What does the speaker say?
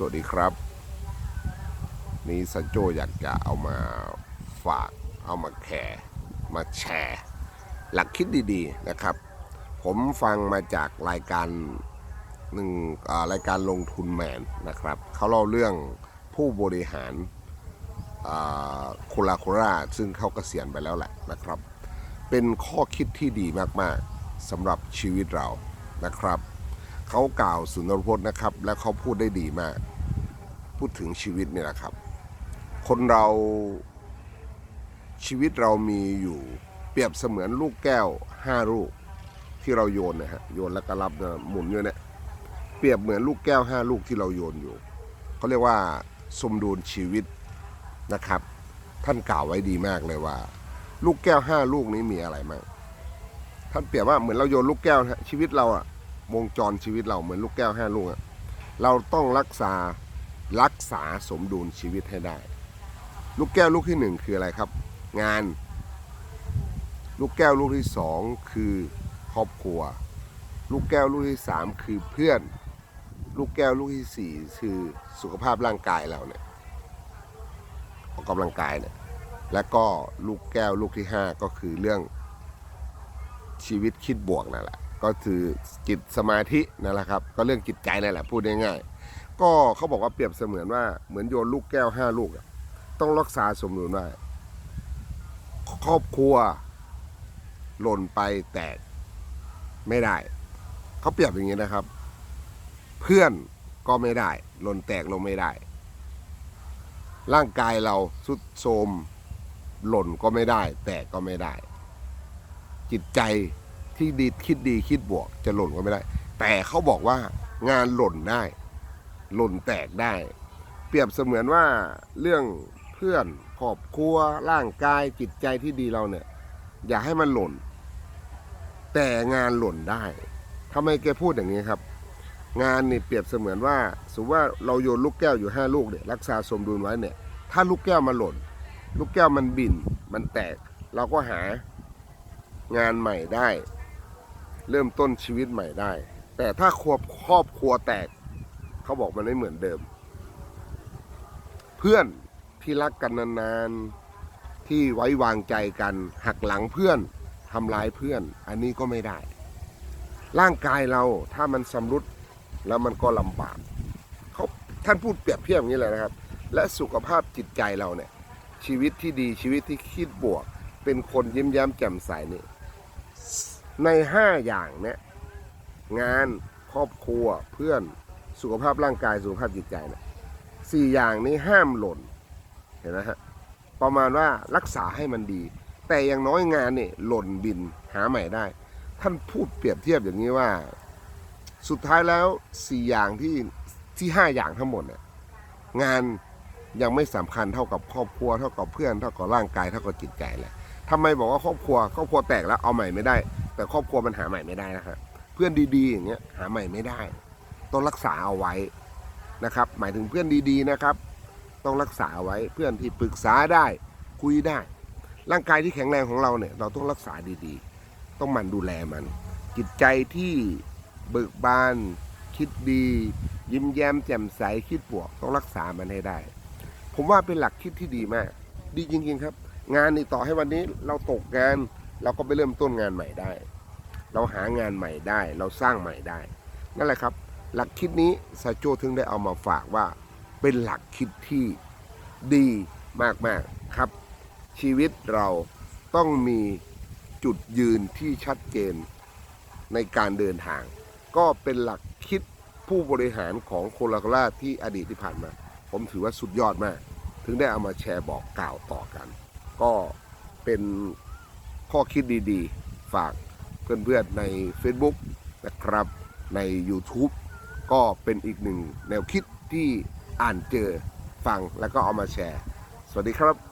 สวัสดีครับ นี่สันโจอยากจะเอามาฝากเอามาแคร์มาแชร์ หลักคิดดีๆนะครับ ผมฟังมาจากรายการหนึ่งรายการลงทุนแมนนะครับเขาเล่าเรื่องผู้บริหารโคลาโคราซึ่งเขากเกษียณไปแล้วแหละนะครับ เป็นข้อคิดที่ดีมากๆสำหรับชีวิตเรานะครับ เขากล่าวสุนทรพจน์นะครับ และเขาพูดได้ดีมาก พูดถึงชีวิตนี่แหละครับ คนเราชีวิตเรามีอยู่เปรียบเสมือนลูกแก้วห้าลูกที่เราโยนนะฮะโยนแล้วก็รับนะหมุนอยู่เนี่ยเปรียบเหมือนลูกแก้วห้าลูกที่เราโยนอยู่เขาเรียกว่าสมดุลชีวิตนะครับ ท่านกล่าวไว้ดีมากเลยว่า ลูกแก้วห้าลูกนี้มีอะไรมางท่านเปรียบว่าเหมือนเราโยนลูกแก้วนะชีวิตเราอะวงจรชีวิตเราเหมือนลูกแก้วห้าลูกอะเราต้องรักษา รักษาสมดุลชีวิตให้ได้ ลูกแก้วลูกที่หนึ่งคืออะไรครับ งาน ลูกแก้วลูกที่สองคือครอบครัว ลูกแก้วลูกที่สามคือเพื่อน ลูกแก้วลูกที่สี่คือสุขภาพร่างกายเราเนี่ยออกกำลังกายเนี่ยและก็ลูกแก้วลูกที่ห้าก็คือเรื่องชีวิตคิดบวกนั่นแหละก็คือจิตสมาธินั่นแหละครับ ก็เรื่องจิตใจนั่นแหละพูดง่ายๆ ก็เขาบอกว่าเปรียบเสมือนว่าเหมือนโยนลูกแก้วห้าลูก ต้องรักษาสมดุลไว้ครอบครัวหล่นไปแตกไม่ได้ เขาเปรียบอย่างนี้นะครับ เพื่อนก็ไม่ได้ หล่นแตกลงไม่ได้ ร่างกายเราสุดโทรมหล่นก็ไม่ได้ แตกก็ไม่ได้ จิตใจที่ดีคิดดีคิดบวก จะหล่นก็ไม่ได้ แต่เขาบอกว่างานหล่นได้ หล่นแตกได้ เปรียบเสมือนว่าเรื่องเพื่อนครอบครัวร่างกายจิตใจที่ดีเราเนี่ย อย่าให้มันหล่น แต่งานหล่นได้ทำไมแกพูดอย่างนี้ครับ งานนี่เปรียบเสมือนว่าสมมติว่าเราโยนลูกแก้วอยู่ห้าลูกเนี่ยรักษาสมดุลไว้เนี่ย ถ้าลูกแก้วมันหล่น ลูกแก้วมันบิน มันแตก เราก็หางานใหม่ได้ เริ่มต้นชีวิตใหม่ได้ แต่ถ้าครอบครอบครัวแตก เขาบอกมันไม่เหมือนเดิม เพื่อนที่รักกันนานๆ ที่ไว้วางใจกัน หักหลังเพื่อนทำร้ายเพื่อน อันนี้ก็ไม่ได้ ร่างกายเราถ้ามันสำรุดแล้วมันก็ลำบากเขาท่านพูดเปรียบเทียบอย่างนี้เลยนะครับ และสุขภาพจิตใจเราเนี่ย ชีวิตที่ดีชีวิตที่คิดบวก เป็นคนยิ้มแย้มแจ่มใสนี่ในห้าอย่างเนี่ยงานครอบครัวเพื่อน สุขภาพร่างกายสุขภาพจิตใจเนี่ยสี่อย่างนี้ห้ามหล่นเห็นไหมฮะประมาณว่ารักษาให้มันดี แต่อย่างน้อยงานเนี่ยหล่นบินหาใหม่ได้ ท่านพูดเปรียบเทียบอย่างนี้ว่า สุดท้ายแล้วสี่อย่างที่ที่ห้าอย่างทั้งหมดเนี่ยงานยังไม่สำคัญเท่ากับครอบครัวเท่ากับเพื่อนเท่ากับร่างกายเท่ากับจิตใจแหละทำไมบอกว่าครอบครัว ครอบครัวแตกแล้วเอาใหม่ไม่ได้ แต่ครอบครัวมันหาใหม่ไม่ได้นะครับเพื่อนดีๆอย่างเงี้ยหาใหม่ไม่ได้ ต้องรักษาเอาไว้นะครับ หมายถึงเพื่อนดีๆนะครับ ต้องรักษาเอาไว้เพื่อนที่ปรึกษาได้คุยได้ ร่างกายที่แข็งแรงของเราเนี่ย เราต้องรักษาดีๆ ต้องหมันดูแลมัน จิตใจที่เบิกบาน คิดดี ยิ้มแย้มแจ่มใสคิดบวกต้องรักษามันให้ได้ ผมว่าเป็นหลักคิดที่ดีมาก ดีจริงๆครับ งานนี่ต่อให้วันนี้เราตกงาน เราก็ไปเริ่มต้นงานใหม่ได้ เราหางานใหม่ได้ เราสร้างใหม่ได้ นั่นแหละครับ หลักคิดนี้ซาโจถึงได้เอามาฝากว่าเป็นหลักคิดที่ดีมากๆครับ ชีวิตเราต้องมีจุดยืนที่ชัดเจนในการเดินทาง ก็เป็นหลักคิดผู้บริหารของโคลาคล่าที่อดีตที่ผ่านมา ผมถือว่าสุดยอดมาก ถึงได้เอามาแชร์บอกกล่าวต่อกัน ก็เป็นข้อคิดดีๆ ฝากเพื่อนๆใน Facebook นะครับใน YouTube ก็เป็นอีกหนึ่งแนวคิดที่อ่านเจอฟังแล้วก็เอามาแชร์ สวัสดีครับ